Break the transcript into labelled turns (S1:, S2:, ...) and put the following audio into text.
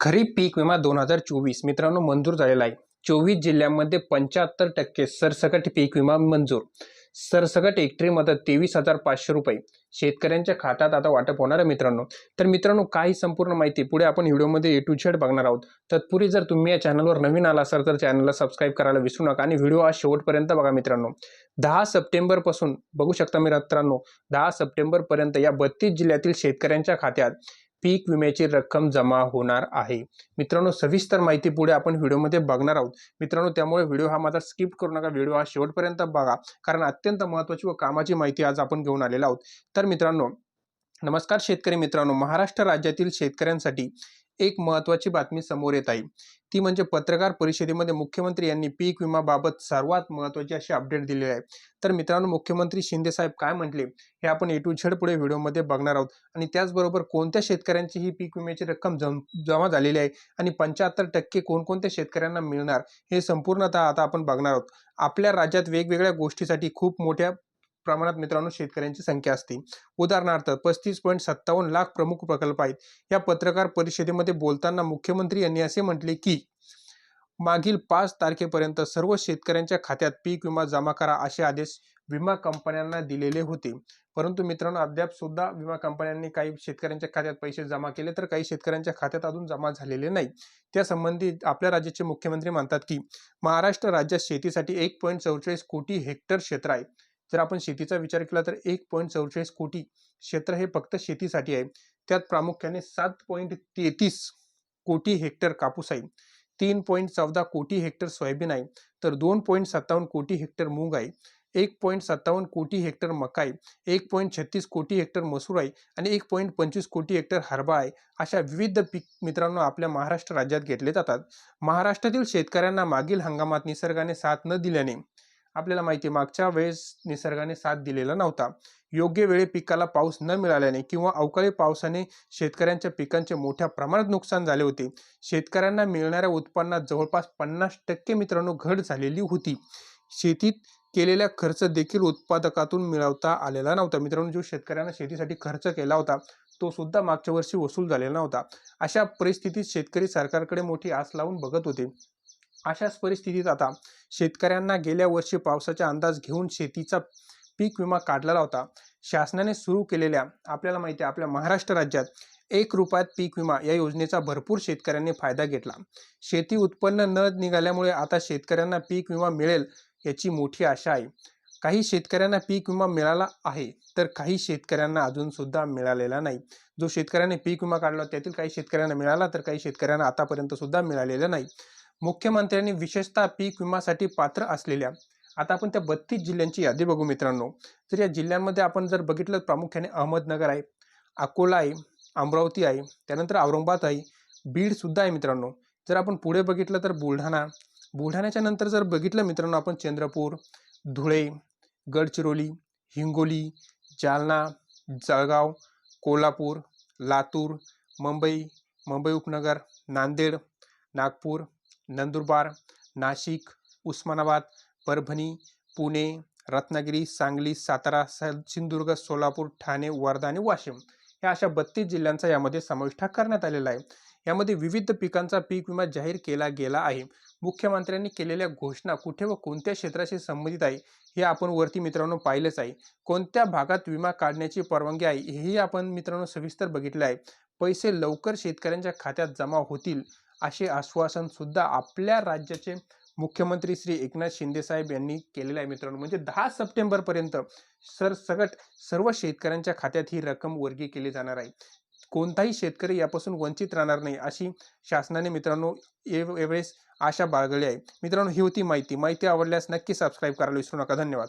S1: खरीप पीक विमा दोन हजार चोवीस मित्रांनो मंजूर झालेला आहे. चोवीस जिल्ह्यांमध्ये पंच्याहत्तर टक्के सरसकट पीक विमा मंजूर. सरसकट हेक्टरी मदत तेवीस हजार पाचशे रुपये. शेतकऱ्यांच्या खात्यात आता वाटप होणार आहे मित्रांनो. तर मित्रांनो काही संपूर्ण माहिती पुढे आपण व्हिडिओमध्ये ए टू झेड बघणार आहोत. तत्पूर्वी जर तुम्ही या चॅनलवर नवीन आला असाल तर चॅनलला सबस्क्राईब करायला विसरू नका आणि व्हिडिओ हा शेवटपर्यंत बघा मित्रांनो. दहा सप्टेंबरपासून बघू शकता मित्रांनो दहा सप्टेंबरपर्यंत या बत्तीस जिल्ह्यातील शेतकऱ्यांच्या खात्यात पीक विम्याची रक्कम जमा होणार आहे. मित्रांनो सविस्तर माहिती पुढे आपण व्हिडिओमध्ये बघणार आहोत. मित्रांनो त्यामुळे व्हिडिओ हा माझा स्किप करू नका. व्हिडिओ हा शेवटपर्यंत बघा कारण अत्यंत महत्त्वाची व कामाची माहिती आज आपण घेऊन आलेलो आहोत. तर मित्रांनो नमस्कार शेतकरी मित्रांनो. महाराष्ट्र राज्यातील शेतकऱ्यांसाठी एक महत्त्वाची बातमी समोर येत आहे. ती म्हणजे पत्रकार परिषदेमध्ये मुख्यमंत्री यांनी पीक विमाबाबत सर्वात महत्त्वाची अशी अपडेट दिलेली आहे. तर मित्रांनो मुख्यमंत्री शिंदे साहेब काय म्हटले हे आपण ए टू झेड पुढे व्हिडिओमध्ये बघणार आहोत. आणि त्याचबरोबर कोणत्या शेतकऱ्यांची ही पीक विम्याची रक्कम जम जमा झालेली आहे आणि पंच्याहत्तर टक्के कोणकोणत्या शेतकऱ्यांना मिळणार हे संपूर्णतः आता आपण बघणार आहोत. आपल्या राज्यात वेगवेगळ्या गोष्टीसाठी खूप मोठ्या प्रमाणात मित्रांनो शेतकऱ्यांची संख्या असते. उदाहरणार्थ पस्तीस पॉईंट सत्तावन्न लाख प्रमुख प्रकल्प आहेत. या पत्रकार परिषदेमध्ये बोलताना मुख्यमंत्री यांनी असे म्हटले की मागील पाच तारखेपर्यंत सर्व शेतकऱ्यांच्या खात्यात पीक विमा जमा करा असे आदेश विमा कंपन्यांना दिलेले होते. परंतु मित्रांनो अद्याप सुद्धा विमा कंपन्यांनी काही शेतकऱ्यांच्या खात्यात पैसे जमा केले तर काही शेतकऱ्यांच्या खात्यात अजून जमा झालेले नाही. त्यासंबंधी आपल्या राज्याचे मुख्यमंत्री म्हणतात की महाराष्ट्र राज्यात शेतीसाठी एक पॉईंट चौवेचाळीस कोटी हेक्टर क्षेत्र आहे. जर आपण शेतीचा विचार केला तर एक पॉईंट चौवेचाळीस कोटी क्षेत्र हे फक्त शेतीसाठी आहे. त्यात प्रामुख्याने सात पॉईंट तेहतीस कोटी हेक्टर कापूस आहे. तीन पॉईंट चौदा कोटी हेक्टर सोयाबीन आहे. तर दोन पॉईंट सत्तावन्न कोटी हेक्टर मूग आहे. एक पॉईंट सत्तावन्न कोटी हेक्टर मका आहे. एक पॉईंट छत्तीस कोटी हेक्टर मसूर आहे. आणि एक पॉईंट पंचवीस कोटी हेक्टर हरबा आहे. अशा विविध पीक मित्रांनो आपल्या महाराष्ट्र राज्यात घेतले जातात. महाराष्ट्रातील शेतकऱ्यांना मागील हंगामात निसर्गाने साथ न दिल्याने आपल्याला माहिती आहे मागच्या वेळेस निसर्गाने साथ दिलेला नव्हता. योग्य वेळी पिकाला पाऊस न मिळाल्याने किंवा अवकाळी पावसाने शेतकऱ्यांच्या पिकांचे मोठ्या प्रमाणात नुकसान झाले होते. शेतकऱ्यांना मिळणाऱ्या उत्पन्नात जवळपास पन्नास टक्के मित्रांनो घट झालेली होती. शेतीत केलेला खर्च देखील उत्पादकातून मिळवता आलेला नव्हता. मित्रांनो जो शेतकऱ्यांना शेतीसाठी खर्च केला होता तो सुद्धा मागच्या वर्षी वसूल झालेला नव्हता. अशा परिस्थितीत शेतकरी सरकारकडे मोठी आस लावून बघत होते. अशाच परिस्थितीत आता शेतकऱ्यांना गेल्या वर्षी पावसाचा अंदाज घेऊन शेतीचा पीक विमा काढलेला होता. शासनाने सुरू केलेल्या आपल्याला माहिती आहे आपल्या महाराष्ट्र राज्यात एक रुपयात पीक विमा या योजनेचा भरपूर शेतकऱ्यांनी फायदा घेतला. शेती उत्पन्न न निघाल्यामुळे आता शेतकऱ्यांना पीक विमा मिळेल याची मोठी आशा आहे. काही शेतकऱ्यांना पीक विमा मिळाला आहे तर काही शेतकऱ्यांना अजूनसुद्धा मिळालेला नाही. जो शेतकऱ्याने पीक विमा काढला त्यातील काही शेतकऱ्यांना मिळाला तर काही शेतकऱ्यांना आतापर्यंतसुद्धा मिळालेला नाही. मुख्यमंत्र्यांनी विशेषतः पीक विमासाठी पात्र असलेल्या आता आपण त्या बत्तीस जिल्ह्यांची यादी बघू मित्रांनो. तर या जिल्ह्यांमध्ये आपण जर बघितलं प्रामुख्याने अहमदनगर आहे अकोला आहे अमरावती आहे त्यानंतर औरंगाबाद आहे बीडसुद्धा आहे मित्रांनो. जर आपण पुढे बघितलं तर बुलढाणा बुलढाण्याच्या नंतर जर बघितलं मित्रांनो आपण चंद्रपूर धुळे गडचिरोली हिंगोली जालना जळगाव कोल्हापूर लातूर मुंबई मुंबई उपनगर नांदेड नागपूर नंदुरबार नाशिक उस्मानाबाद परभणी पुणे रत्नागिरी सांगली सातारा सिंधुदुर्ग सोलापूर ठाणे वर्धा आणि वाशिम या अशा बत्तीस जिल्ह्यांचा यामध्ये समाविष्ट करण्यात आलेला आहे. यामध्ये विविध पिकांचा पीक विमा जाहीर केला गेला आहे. मुख्यमंत्र्यांनी केलेल्या घोषणा कुठे व कोणत्या क्षेत्राशी संबंधित आहे हे आपण वरती मित्रांनो पाहिलेच आहे. कोणत्या भागात विमा काढण्याची परवानगी आहे हेही आपण मित्रांनो सविस्तर बघितलं आहे. पैसे लवकर शेतकऱ्यांच्या खात्यात जमा होतील असे आश्वासन सुद्धा आपल्या राज्याचे मुख्यमंत्री श्री एकनाथ शिंदे साहेब यांनी केलेलं आहे मित्रांनो. म्हणजे दहा सप्टेंबरपर्यंत सरसगट सर्व शेतकऱ्यांच्या खात्यात ही रक्कम वर्गीय केली जाणार आहे. कोणताही शेतकरी यापासून वंचित राहणार नाही अशी शासनाने मित्रांनो यावेळेस आशा बाळगली आहे. मित्रांनो ही होती माहिती. माहिती आवडल्यास नक्की सबस्क्राईब करायला विसरू नका. धन्यवाद.